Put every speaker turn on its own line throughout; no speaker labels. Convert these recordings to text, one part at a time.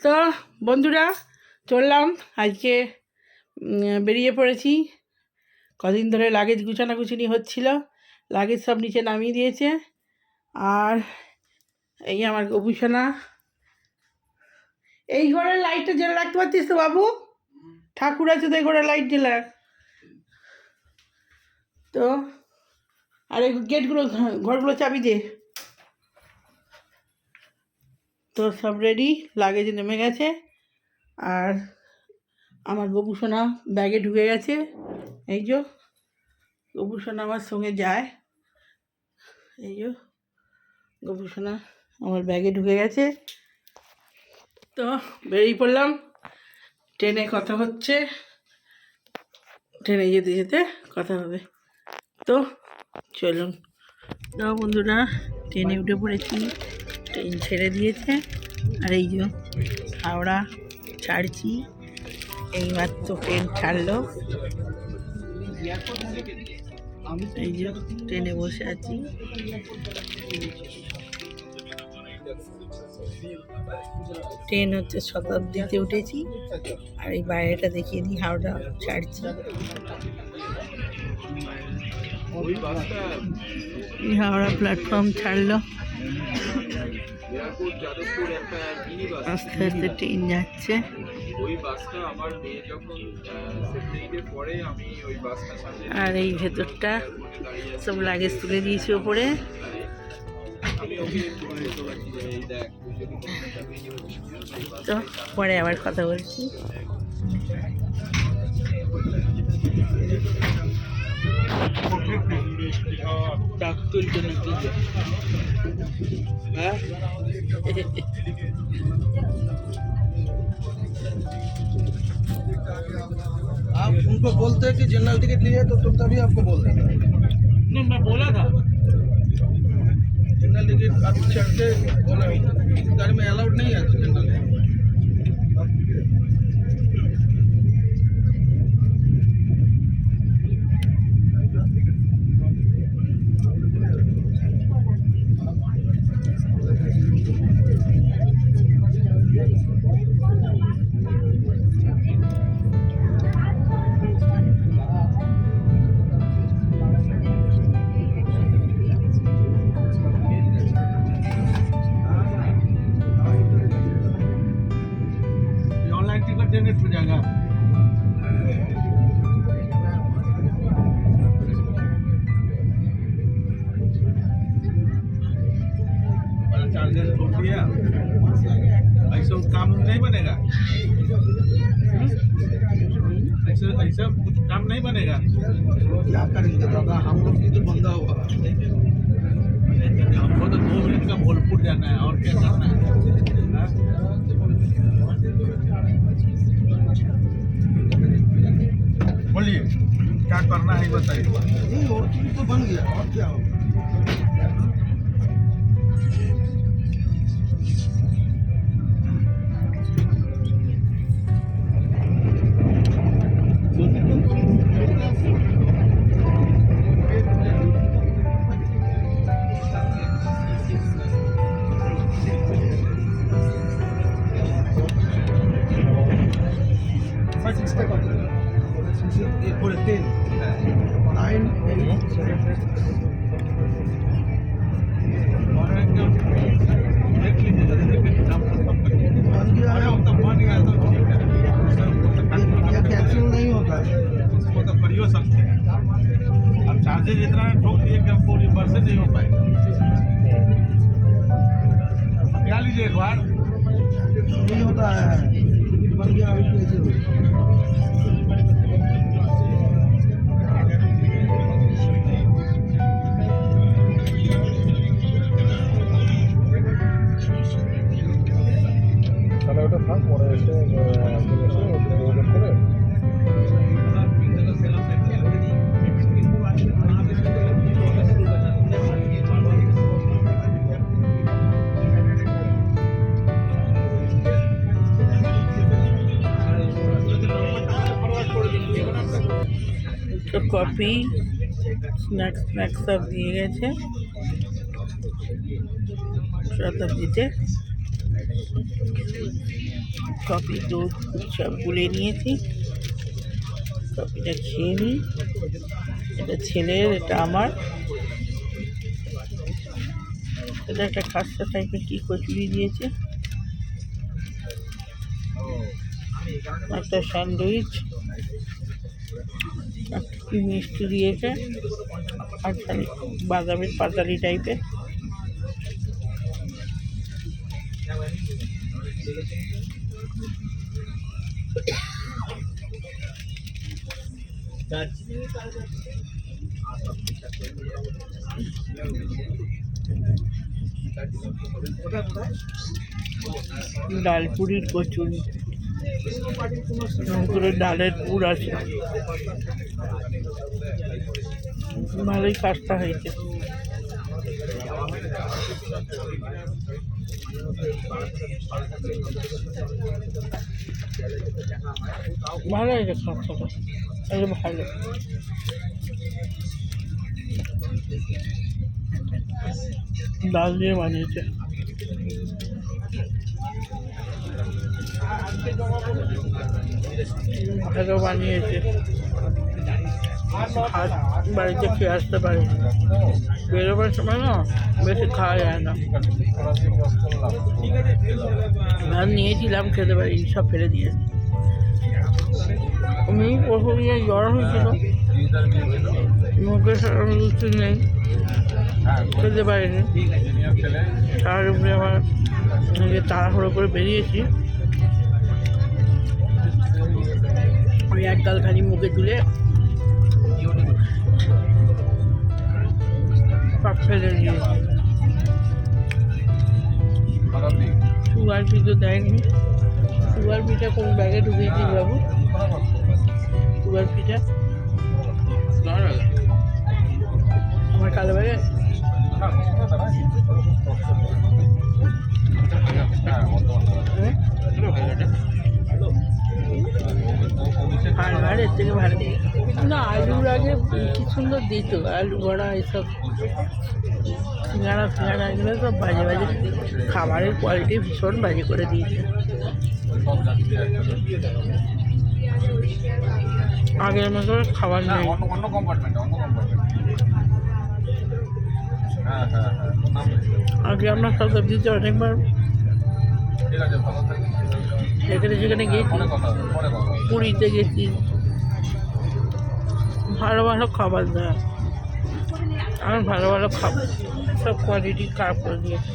তো বন্ধুরা, চললাম। আজকে বেরিয়ে পড়েছি। কদিন ধরে লাগেজ গুছানো গুছানি হচ্ছিল। লাগেজ সব নিচে নামিয়ে দিয়েছে। আর এই আমার গবুসোনা এই ঘরের লাইটটা জ্বেলে রাখতে পারতিস তো বাবু? ঠাকুর আছে তো এই ঘরের লাইট জ্বেলে। রাখ তো, আর এই গেটগুলো ঘরগুলো চাবি দে। তো সব রেডি লাগেজ নেমে গেছে। আর আমার গবুসোনা ব্যাগে ঢুকে গেছে। এই যে গবুসোনা আমার সঙ্গে যায়। এই যে গবুসোনা আমার ব্যাগে ঢুকে গেছে। তো বেরিয়ে পড়লাম। ট্রেনে কথা হচ্ছে। ট্রেনে যেতে যেতে কথা হবে। তো চলুন। তো বন্ধুরা, ট্রেনে উঠে পড়েছি। ট্রেন ছেড়ে দিয়েছে। আর এই যে হাওড়া ছাড়ছি। এইমাত্র ট্রেন ছাড়লো। এই যে ট্রেনে বসে আছি। ট্রেন হচ্ছে শতাব্দীতে উঠেছি। আর এই বাইরেটা দেখিয়ে দিই, হাওড়া ছাড়ছি। হাওড়া প্ল্যাটফর্ম ছাড়লো। আস্তে আস্তে ট্রেন যাচ্ছে। আর এই ভেতরটা সব লাগেজ তুলে দিয়েছি ওপরে। তো পরে আবার কথা বলছি। ডাক তুলছে নাকি হ্যাঁ
आप उनको बोलते हैं कि जनरल टिकट लिए तो, तो तभी आपको बोल देंगे
नहीं मैं बोला था
जनरल टिकट आप चढ़ते बोले हो गाड़ी में अलाउड नहीं है जनरल
करना है बताइए।
नहीं और चीज़ तो बन गया और क्या होगा?
কফি, স্ন্যাক্স স্ন্যাক্স সব দিয়ে গেছে। শতাব্দীতে। কফি, দুধ সব গুলে নিয়েছি। কফিটা খেয়ে নিই। এটা ছেলের, এটা আমার। এটা একটা খাস্তা টাইপের কি কচুরি দিয়েছে। একটা স্যান্ডউইচ। কি মিষ্টি দিয়েছে। খালি বাদামের পাতালি টাইপের ডাল পুরির কচুরি। করে ডালের পুর আছে। ভালোই কাজটা হয়েছে। ভালো হয়েছে এই ভালো। ডাল দিয়ে বানিয়েছে। বানিয়েছে। বাড়িতে খেয়ে আসতে পারি বেরোবার সময় না বেশি খাওয়া যায় না। ভাত নিয়েছিলাম, খেতে পারি সব ফেলে দিয়ে আমি প্রথম দিনে জ্বর হয়েছিল। মুখে রুচি নেই। খেতে পারিনি। তার উপরে যে তাড়াহুড়ো করে বেরিয়েছি। ওই এক গাল খানি মুখে তুলে সব ফেলে সুগার ফি তো দেয়নি। সুগার ফিটা কোন ব্যাগে ঢুকিয়েছিস বাবু? সুগার ফিটা সুন্দর দিত আলু বড়া এসব সিঙ্গাড়া ফিঙ্গাড়া এগুলো সব বাজে বাজে। খাবারের কোয়ালিটি ভীষণ বাজে করে দিয়েছে। আগের মতো খাবার নেই।
অন্য অন্য অন্য কম্পার্টমেন্টে হ্যাঁ হ্যাঁ হ্যাঁ
আগে আমরা সব সবজিতে অনেকবার। যেখানে সেখানে গেছি
হবে।
পুরীতে গেছি। ভালো ভালো খাবার দেয়। আমার ভালো ভালো খাবার সব কোয়ালিটি করে দিয়েছে।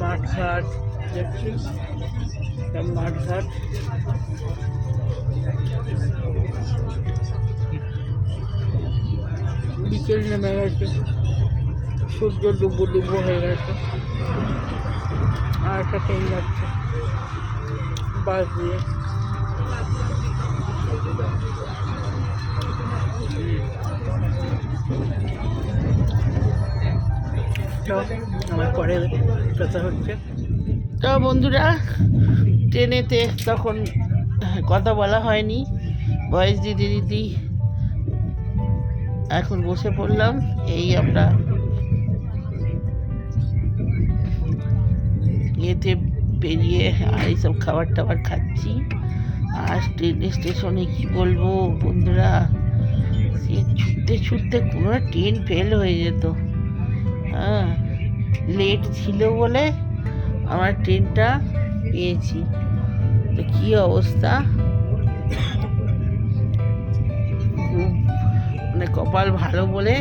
মাঠ ঘাট দেখছি। সব মাঠ ঘাট বিকেল নেমে গেছে। সূর্য ডুবো ডুবো হয়ে গেছে। আর একটা ট্রেন যাচ্ছে। বাস দিয়ে আমার কথা হচ্ছে। তো বন্ধুরা, ট্রেনেতে তখন কথা বলা হয়নি। ভয়েস দিদি দিদি, এখন বসে পড়লাম। এই আমরা ইয়েতে বেরিয়ে আর এইসব খাবার টাবার খাচ্ছি। আর ট্রেন স্টেশনে কি বলব বন্ধুরা? সে ছুটতে ছুটতে কোনো ট্রেন ফেল হয়ে যেত। হ্যাঁ লেট ছিল বলে আমার ট্রেনটা পেয়েছি। তো কী অবস্থা? মানে কপাল ভালো বলে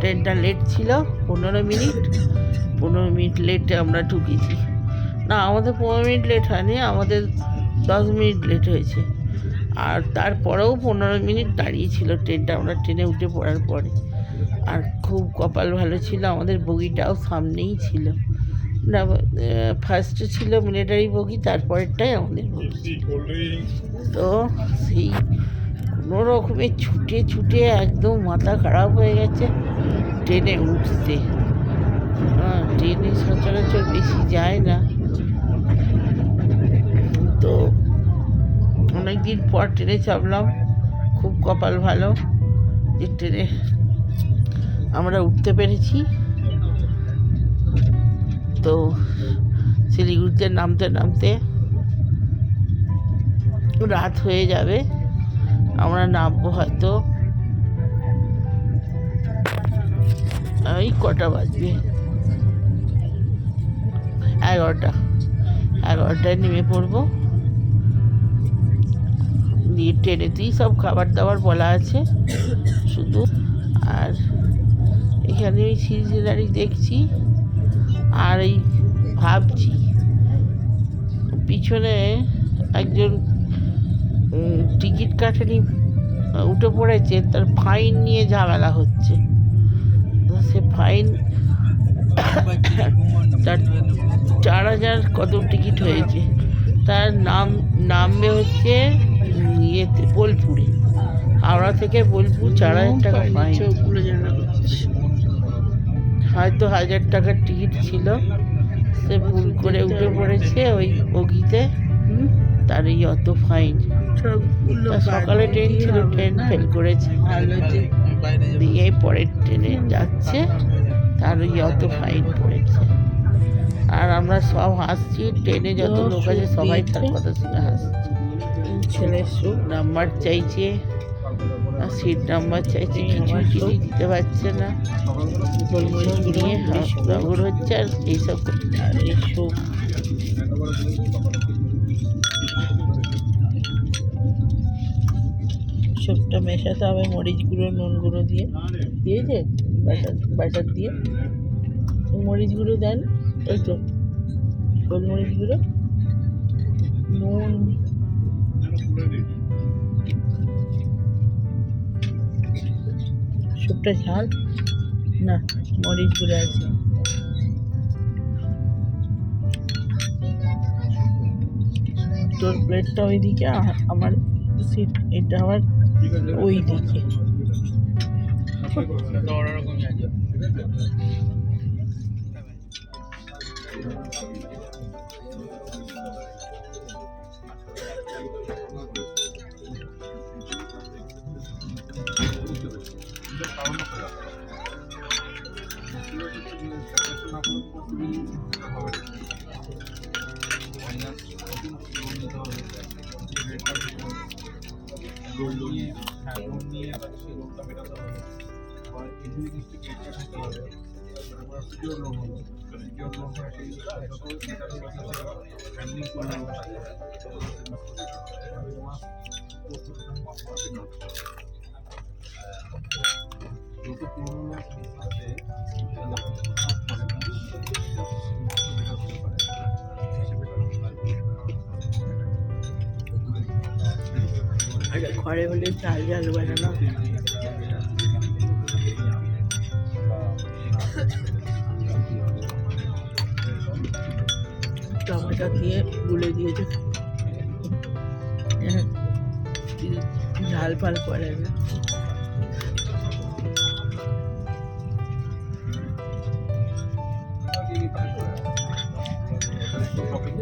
ট্রেনটা লেট ছিল। পনেরো মিনিট পনেরো মিনিট লেটে আমরা ঢুকেছি। না, আমাদের পনেরো মিনিট লেট হয়নি, আমাদের দশ মিনিট লেট হয়েছে। আর তারপরেও পনেরো মিনিট দাঁড়িয়েছিল ট্রেনটা আমরা ট্রেনে উঠে পড়ার পরে। আর খুব কপাল ভালো ছিল, আমাদের বগিটাও সামনেই ছিল। না ফার্স্টে ছিল মিলিটারি বগি, তারপরেরটাই আমাদের বগি। তো সেই কোনো রকমে ছুটে ছুটে একদম মাথা খারাপ হয়ে গেছে ট্রেনে উঠতে। ট্রেনে সচরাচর বেশি যায় না। তো অনেক দিন পর ট্রেনে চাপলাম। খুব কপাল ভালো যে ট্রেনে আমরা উঠতে পেরেছি। তো শিলিগুড়িতে নামতে নামতে রাত হয়ে যাবে। আমরা নামবো হয়তো। ওই কটা বাজবে? এগারোটা। এগারোটায় নেমে পড়ব। দিয়ে ট্রেনেতেই সব খাবার দাবার বলা আছে। শুধু আর এখানে ওই সিরিয়ারি দেখছি, আর এই ভাবছি, পিছনে একজন টিকিট কাটেনি, উঠে পড়েছে, তার ফাইন নিয়ে ঝামেলা হচ্ছে। সে ফাইন তার চার হাজার কত টিকিট হয়েছে। তার নাম নামবে হচ্ছে ইয়েতে বোলপুরে হাওড়া থেকে বোলপুর চার হাজার টাকা ফাইন। হয়তো হাজার টাকার টিকিট ছিল। সে ভুল করে উঠে পড়েছে ওই বগিতে। তার এই অত ফাইন। সকালে ট্রেন ছিল ট্রেন ফেল করেছে। দিয়ে পরের ট্রেনে যাচ্ছে। তার ওই অত ফাইন পড়েছে। আর আমরা সব হাসছি ট্রেনে যত লোক আছে সবাই তার কথা শুনে হাসছে।
ছেলের সুখ
নাম্বার চাইছে সিট নাম্বার চাইছে কিছু কিছু দিতে পারছে না। এইসব নিয়ে হাসপাগর হচ্ছে আর এইসব করছে। আর এই শোক সবটা মেশাতে হবে মরিচ গুঁড়ো নুন গুঁড়ো দিয়ে। দিয়েছে? ব্যাটার ব্যাটার দিয়ে? মরিচ গুঁড়ো দেন ওই তো গোলমরিচ গুঁড়ো। নুন সুপটা ঝাল? না, মরিচ গুঁড়ো আছে। তোর প্লেটটা ওইদিকে আমার সিট এটা আবার ওই দিকে
লোন নিয়ে
হ্যাঁ লোন নিয়ে আবার সেই লোনটা মেটাতে হবে আবার কিছুদিন কিছু ক্রেডিট থাকতে হবে তারপর সিকিউর লোন হলো সিকিউর লোন করে
সেই
হ্যান্ডলিং করে
ঘরে হলে ঝাল ঝাল বানানো। টমেটো দিয়ে গুলে দিয়েছে। ঝাল ফাল করে না।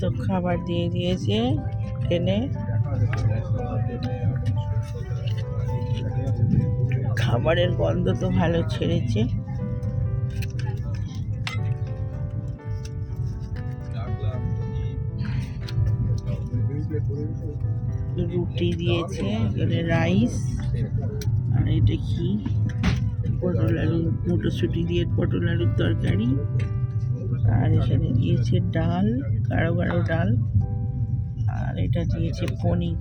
তো খাবার দিয়ে দিয়েছে ট্রেনে খাবারের গন্ধ তো ভালো ছেড়েছে। রুটি দিয়েছে, এখানে রাইস আর এটা কি? পটল আলু, মটরশুঁটি দিয়ে পটল আলুর তরকারি। আর এখানে দিয়েছে ডাল, গাঢ় গাঢ় ডাল। আর এটা দিয়েছে পনির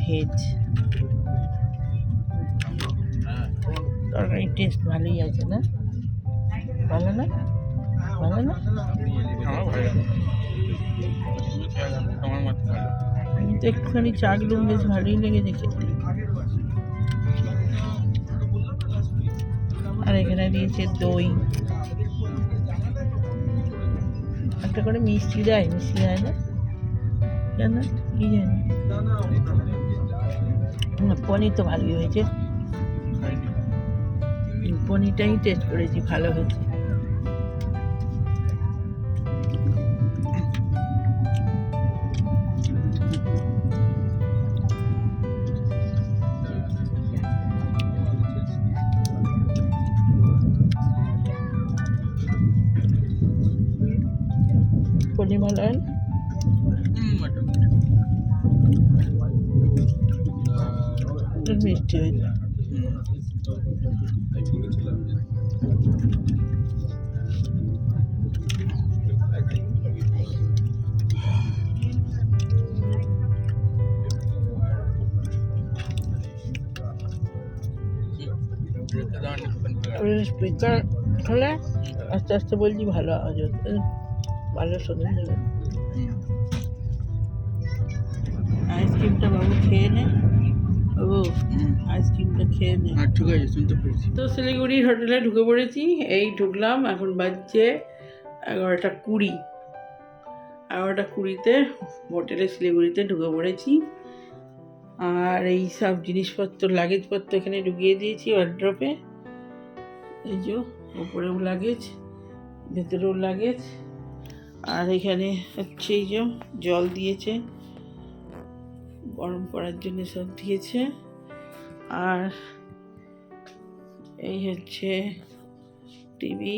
ভেজ। তরকারির টেস্ট ভালোই আছে না? ভালো না? ভালো না?
ভালো।
তো একটুখানি চাগলুম বেশ ভালোই লেগেছে খেতে আর এখানে দিয়েছে দই। একটা করে মিষ্টি দেয় মিষ্টি দেয় না? কেন? কি জানি? পনির তো ভালোই হয়েছে। পনিরটাই টেস্ট করেছি, ভালো হয়েছে। স্পিকার হলে আস্তে আস্তে বলছি ভালো আওয়াজ হচ্ছে। ভালো শোনা যাবে। আইসক্রিমটা বাবু খেয়ে নে। বাবু আইসক্রিমটা খেয়ে নে।
হ্যাঁ ঠিক আছে শুনতে পেরেছি।
তো শিলিগুড়ির হোটেলে ঢুকে পড়েছি। এই ঢুকলাম এখন বাজছে এগারোটা কুড়ি। এগারোটা কুড়িতে হোটেলে শিলিগুড়িতে ঢুকে পড়েছি। আর এই সব জিনিসপত্র লাগেজপত্র এখানে ঢুকিয়ে দিয়েছি ওয়ার্ড্রপে এই যে ওপরেও লাগেজ ভেতরেও লাগেজ আর এখানে হচ্ছে এই যে জল দিয়েছে, গরম করার জন্য সব দিয়েছে, আর এই হচ্ছে টিভি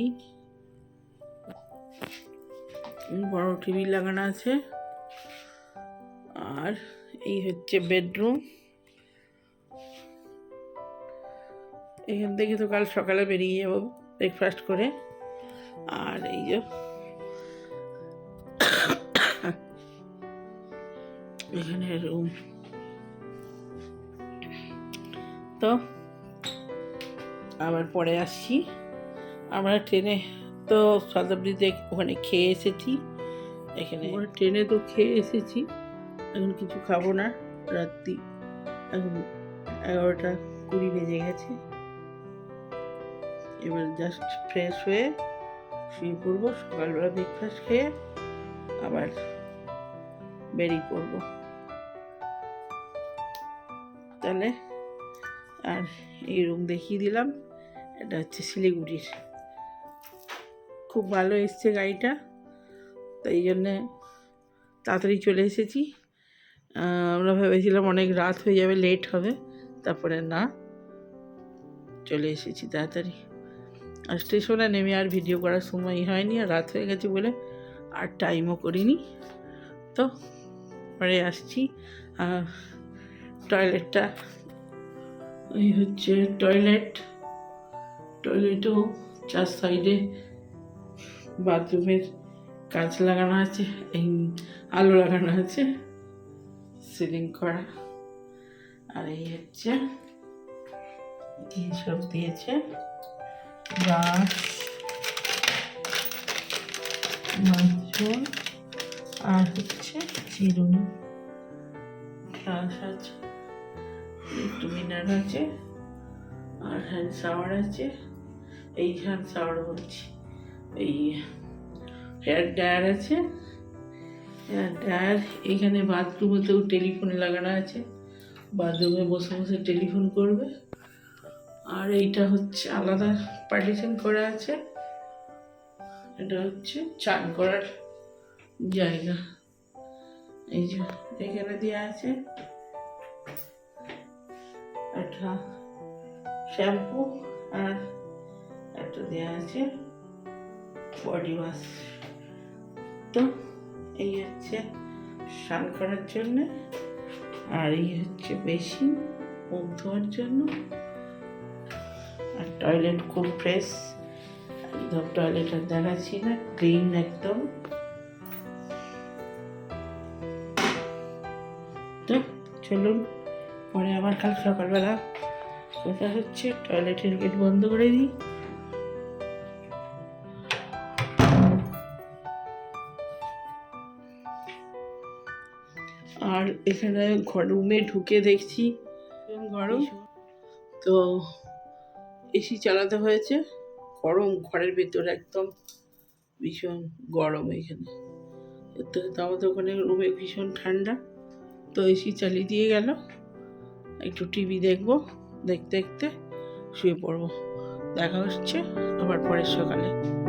বড় টিভি লাগানো আছে, আর এই হচ্ছে বেডরুম এখান থেকে তো কাল সকালে বেরিয়ে যাব ব্রেকফাস্ট করে। আর এই যে এখানে রুম তো আবার পরে আসছি। আমরা ট্রেনে তো শতাব্দীতে ওখানে খেয়ে এসেছি। এখানে ট্রেনে তো খেয়ে এসেছি। এখন কিছু খাব না। রাত্রি এখন এগারোটা কুড়ি বেজে গেছে। এবার জাস্ট ফ্রেশ হয়ে শুয়ে পড়ব, সকালবেলা ব্রেকফাস্ট খেয়ে আবার বেরিয়ে পড়ব। তাহলে আর এই রুম দেখিয়ে দিলাম, এটা হচ্ছে শিলিগুড়ির। খুব ভালো এসছে গাড়িটা, তাই জন্যে তাড়াতাড়ি চলে এসেছি। আমরা ভেবেছিলাম অনেক রাত হয়ে যাবে লেট হবে, তারপরে না, চলে এসেছি তাড়াতাড়ি। স্টেশনে নেমে আর ভিডিও করার সময় হয়নি, আর রাত হয়ে গেছে বলে আর টাইমও করিনি। তো পরে আসছি। আর টয়লেটটা এই হচ্ছে টয়লেট টয়লেটও চার সাইডে বাথরুমের কাঁচ লাগানো আছে, এই আলো লাগানো আছে সিলিং করা। আর এই হচ্ছে সব দিয়েছে। ব্রাশ মাজন আর হচ্ছে চিরুনি। ব্রাশ আছে একটু মিনার আছে, আর হ্যান্ড শাওয়ার আছে এই হ্যান্ড শাওয়ার বলছি। এই হেয়ার ড্রায়ার আছে হেয়ার ড্রায়ার এখানে বাথরুমেতেও টেলিফোন লাগানো আছে। বাথরুমে বসে বসে টেলিফোন করবে। আর এইটা হচ্ছে আলাদা পার্টিশন করা আছে। এটা হচ্ছে চান করার জায়গা। এই যে এখানে দেওয়া আছে একটা শ্যাম্পু আর একটা দেওয়া আছে বডি ওয়াশ তো এই হচ্ছে স্নান করার জন্য আর এই হচ্ছে বেসিন মুখ ধোয়ার জন্য। আর টয়লেট খুব ফ্রেশ একদম টয়লেট আর দেখাচ্ছি না ক্লিন একদম। তো চলুন পরে আবার কাল সকালবেলা কথা হচ্ছে টয়লেটের গেট বন্ধ করে দিই। আর এখানে ঘর রুমে ঢুকে দেখছি। গরম। তো এসি চালাতে হয়েছে। গরম, ঘরের ভেতর একদম ভীষণ গরম এখানে। তো আমাদের ওখানে রুমে ভীষণ ঠান্ডা। তো এসি চালিয়ে দিয়ে গেল। একটু টিভি দেখব, দেখতে দেখতে শুয়ে পড়ব। দেখা হচ্ছে আবার পরের সকালে।